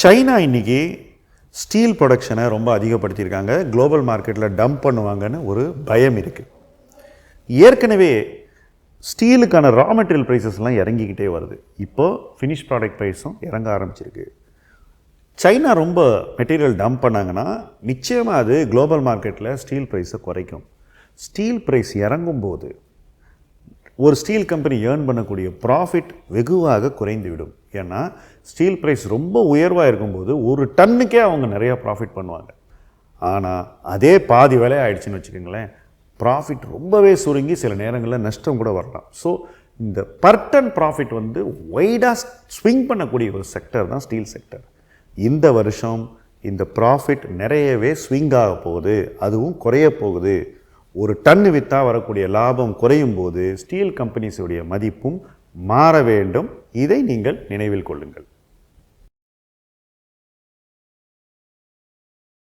China இன்னைக்கு steel ப்ரொடக்ஷனை ரொம்ப அதிகப்படுத்தியிருக்காங்க. Global மார்க்கெட்டில் டம்ப் பண்ணுவாங்கன்னு ஒரு பயம் இருக்குது ஏற்கனவே ஸ்டீலுக்கான ரா மெட்டீரியல் ப்ரைஸஸ்லாம் இறங்கிக்கிட்டே வருது. இப்போது ஃபினிஷ் ப்ராடக்ட் ப்ரைஸும் இறங்க ஆரம்பிச்சிருக்கு. சைனா ரொம்ப மெட்டீரியல் டம்ப் பண்ணாங்கன்னா நிச்சயமாக அது குளோபல் மார்க்கெட்டில் ஸ்டீல் ப்ரைஸை குறைக்கும். ஸ்டீல் ப்ரைஸ் இறங்கும்போது ஒரு ஸ்டீல் கம்பெனி ஏர்ன் பண்ணக்கூடிய ப்ராஃபிட் வெகுவாக குறைந்துவிடும். ஏன்னா ஸ்டீல் ப்ரைஸ் ரொம்ப உயர்வாக இருக்கும்போது ஒரு டன்னுக்கே அவங்க நிறையா ப்ராஃபிட் பண்ணுவாங்க. ஆனால் அதே பாதி விலை ஆயிடுச்சுன்னு வச்சுக்கோங்களேன் ப்ராஃபிட் ரொம்பவே சுருங்கி சில நேரங்களில் நஷ்டம் கூட வரலாம். ஸோ இந்த பர் டன் ப்ராஃபிட் வந்து ஒய்டாக ஸ்விங் பண்ணக்கூடிய ஒரு செக்டர் தான் ஸ்டீல் செக்டர் இந்த வருஷம் இந்த ப்ராஃபிட் நிறையவே ஸ்விங் ஆக போகுது. அதுவும் குறைய போகுது. ஒரு டன்னு விற்றா வரக்கூடிய லாபம் குறையும் போது ஸ்டீல் கம்பெனிஸுடைய மதிப்பும் மாற வேண்டும். இதை நீங்கள் நினைவில் கொள்ளுங்கள்.